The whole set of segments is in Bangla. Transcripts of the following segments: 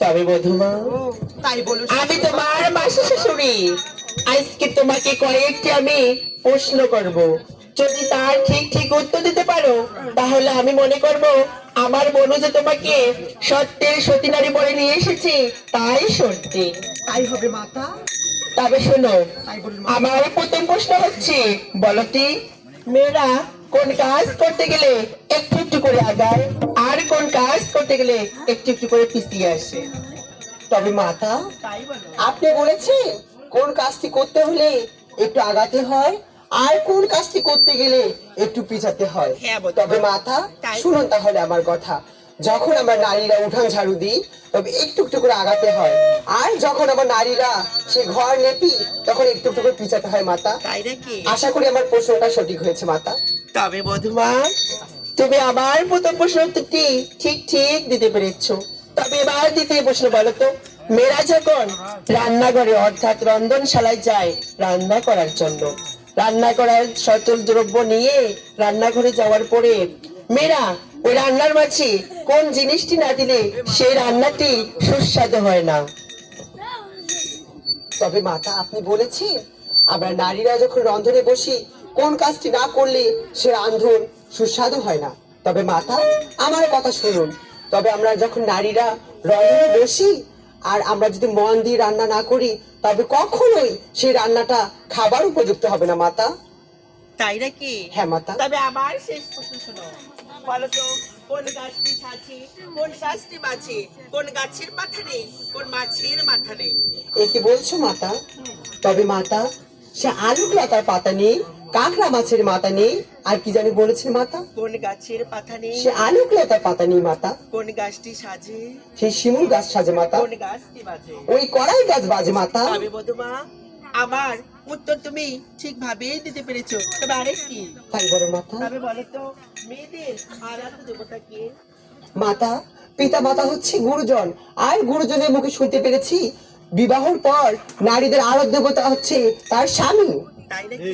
তবে বধুমা তাই বলো আমি তোমার মাসি শাশুড়ি। আজকে তোমাকে কয়েকটি আমি প্রশ্ন করব। যদি তার ঠিক ঠিক উত্তর দিতে পারো তাহলে আমি মনে করব আমার মনু যে তোমাকে সত্যের সতী নারী বলে নিয়ে এসেছে তাই সত্যি। তাই হবে মাতা। তবে শোনো আমার প্রথম প্রশ্ন হচ্ছে বলতি মেয়েরা কোন কাজ করতে গেলে একটু একটু করে আগায় আর কোন কাজ করতে গেলে একটু একটু করে পিছিয়ে আসে। তবে মাতা আপনি বলেছেন কোন কাজটি করতে হলে একটু আগাতে হয় আর কোন কাজটি করতে গেলে একটু পিছাতে হয়। হ্যাঁ, তবে মাথা শুনুন তাহলে আমার কথা। যখন আমরা নারীরা উঠান ঝাড়ু দিই তবে একটু একটু করে আগাতে হয়। আর যখন আমার নারীরা সে ঘর নেপি তখন একটু একটু করে পিছাতে হয় মাতা। আশা করি আমার প্রশ্নটা সঠিক হয়েছে মাতা। তবে বধুমা তুমি আমার প্রথম প্রশ্ন উত্তরটি ঠিক ঠিক দিতে পেরেছ। তবে এবার দ্বিতীয় প্রশ্ন বলো তো, মেয়েরা যখন রান্নাঘরে অর্থাৎ রন্ধনশালায় যায় রান্না করার জন্য, রান্না করার সচল দ্রব্য নিয়ে রান্নাঘরে যাওয়ার পরে মেয়েরা ওই রান্নার মাঝে কোন জিনিসটি না দিলে সেই রান্নাটি সুস্বাদু হয় না। তবে মাতা, আপনি বলেছেন, আমরা নারীরা যখন রন্ধনে বসি কোন কাজটি না করলে সে রান্ধন সুস্বাদু হয় না? তবে মাতা আমার কথা শুনুন। তবে আমরা যখন নারীরা রন্ধনে বসি আর আমরা যদি মন দিয়ে রান্না না করি তবে কখনোই সেই রান্নাটা খাবার উপযুক্ত হবে না মাতা। তাই নাকি? হ্যাঁ মাতা। তবে আমার শেষ প্রশ্ন শোনো। বলো তো কোন গাছটি ছাছি কোন গাছটি মাছি কোন গাছের মাথা নেই কোন মাছের মাথা নেই? এ কি বলছো মাতা? তবে মাতা সে আলু লতার পাতা নেই কাঁকড়া মাছের মাথা নেই আর কি জানি বলেছে মাতা কোন গাছের পাতা নেই। সে আলু লতার পাতা নেই মাতা কোন গাছটি সাজে? সেই শিমুল গাছ সাজে মাতা কোন গাছটি বাজে? ওই কড়াই গাছ বাজে মাতা তবে বধুমা আমার উত্তর তুমি ঠিকভাবে দিতে পেরেছ। তবে আরেকটি তাই বড় মাতা তবে বলো তো মেয়েদের আরাধ্য দেবতা কে? মাতা পিতা মাতা হচ্ছে গুরুজন। আর গুরুজনের মুখে শুনতে পেরেছি বিবাহর পর নারীদের আরাধ্য দেবতা হচ্ছে তার স্বামী। তাই নাকি?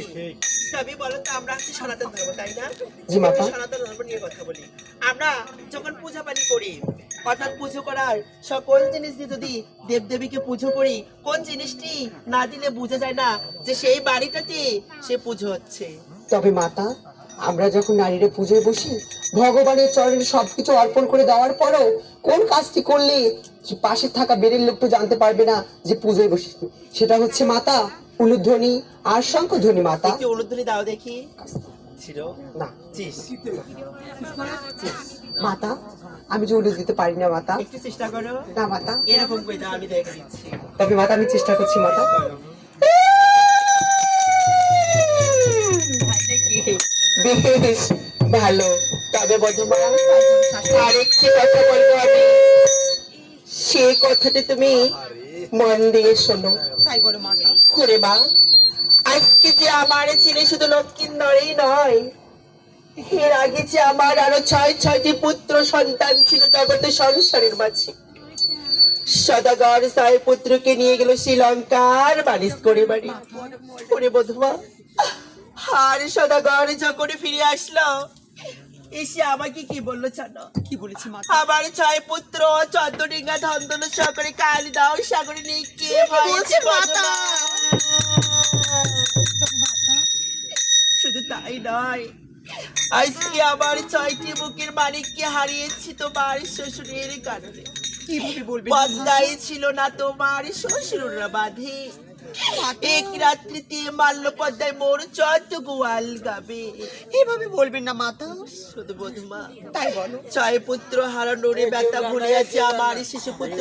তবে বলো তো আমরা হচ্ছে সনাতন ধর্ম তাই না? জি, মাতা। সনাতন ধর্ম নিয়ে কথা বলি। আমরা যখন পূজা পানি করি অর্থাৎ পুজো করার সকল জিনিস দিয়ে যদি দেবদেবীকে পুজো করি কোন জিনিসটি না দিলে বোঝা যায় না যে সেই বাড়িটাতে সে পুজো হচ্ছে? তবে মাতা আমরা যখন নারীরা পুজোয় বসি ভগবানের চরণে সবকিছু অর্পণ করে দেওয়ার পরও কোন কাজটি করলে পাশে থাকা বেরের লোক তো জানতে পারবে না যে পুজোয় বসি সেটা হচ্ছে মাতা উলুধ্বনি আর শঙ্খধ্বনি মাতা। অনুধ্বনি দাও দেখি। ছিল? না। মাতা আমি যে উলু দিতে পারি না মাতা। একটু চেষ্টা করো। না মাতা। এরকম করে দাও আমি দেখে দিচ্ছি। তবে মাতা আমি চেষ্টা করছি মাতা। বেশ ভালো। তবে বধুমা আরেকটি কথা বলব আমি। সে কথাটি তুমি মন দিয়ে শোনো। তাই বলো মাতা করে মা, আজকে যে আমার ছেলে শুধু লক্ষ্মীন্দরেই নয়, এর আগে যে আমার আরও ছয়, ছয়টি পুত্র সন্তান ছিল জগতে সংসারের মাঝে। সদাগর ছয় পুত্রকে নিয়ে গেল শ্রীলঙ্কার বানিস করে বাড়ি। করে বধুমা আর সদাগর যখন ফিরে আসলো এসে আমাকে কি বলল জানো? কি বলেছি মা? আমার ছয় পুত্র চন্দ্রডিঙ্গা ধন্দন সাগরে কালি দাও সাগরে নিকে হয়েছে মাতা? শুধু তাই নয় আজকে আমার ছয়টি বুকের মানিককে হারিয়েছি তোমার শ্বশুরের কারণে। কীভাবে বলবে? পদ্মায় ছিল না তোমার শ্বশুররা বাঁধে। এক রাত্রিতে মাল্য পদ্মায় মোর চন্দ্র গোয়াল গাবে? এভাবে বলবেন না মাতা শুধু বধুমা তাই বলো। ছয় পুত্র হারানোরে ব্যথা ভুলে আছে আমার শিশু পুত্র